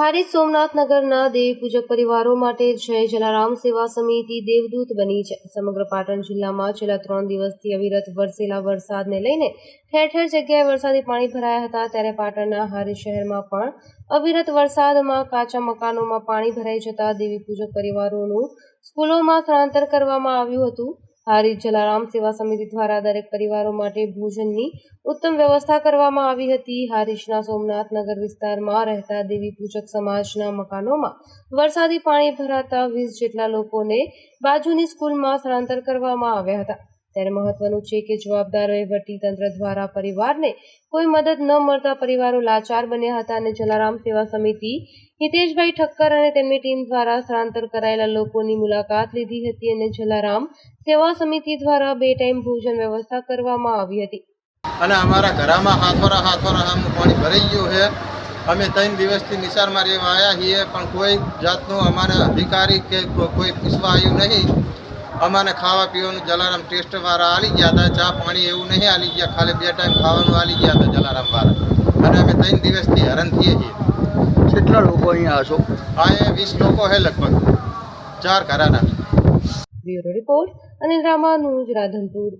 હારીજ સોમનાથ નગરના દેવ પૂજક પરિવારો માટે જય જલારામ સેવા સમિતિ દેવદૂત બની છે. સમગ્ર પાટણ જિલ્લામાં છેલ્લા ત્રણ દિવસથી અવિરત વરસેલા વરસાદને લઈને ઠેર ઠેર જગ્યાએ વરસાદી પાણી ભરાયા હતા. ત્યારે પાટણના હારી શહેરમાં પણ અવિરત વરસાદમાં કાચા મકાનોમાં પાણી ભરાઈ જતા દેવી પૂજક પરિવારોનું સ્કૂલોમાં સ્થળાંતર કરવામાં આવ્યું હતું. હારીજ જલારામ સેવા સમિતિ દ્વારા દરેક પરિવારો માટે ભોજનની ઉત્તમ વ્યવસ્થા કરવામાં આવી હતી. હારીશના સોમનાથ નગર વિસ્તારમાં રહેતા દેવી પૂજક સમાજના મકાનોમાં વરસાદી પાણી ભરાતા વીસ જેટલા લોકોને બાજુની સ્કૂલમાં સ્થળાંતર કરવામાં આવ્યા હતા. ત્યારે મહત્વનું છે કે જવાબદાર તંત્ર દ્વારા પરિવારને કોઈ મદદ ન મળતા પરિવારો લાચાર બન્યા હતા અને જલારામ સેવા સમિતિ, હિતેશભાઈ ઠક્કર અને તેમની ટીમ દ્વારા સ્થળાંતર કરાયેલા લોકોની મુલાકાત લીધી હતી અને જલારામ સેવા સમિતિ દ્વારા બે ટાઈમ ભોજન વ્યવસ્થા કરવામાં આવી હતી. અને અમારા ઘરમાં હાથોરા હાથોરા આમ પાણી ભરાઈ ગયું છે. અમે ત્રણ દિવસથી નિસારમાં રહેવા આવ્યા છીએ, પણ કોઈ જાતનું અમારા અધિકારી કે કોઈ પૂછવા આવ્યું નહીં. અમારે ખાવા પીવાનું જલારામ ટેસ્ટ વાળા આલી ગયા હતા. ચા પાણી એવું નહીં આલી ગયા. ખાલી બે ટાઈમ ખાવાનું આલી ગયા હતા જલારામ વાળા. અને અમે ત્રણ દિવસથી હેરાન થઈએ છીએ. કેટલા લોકો અહીંયા હશો? અહીંયા વીસ લોકો છે લગભગ. ચાર ઘરાના. Bureau report Anil Ramanuj Radhanpur.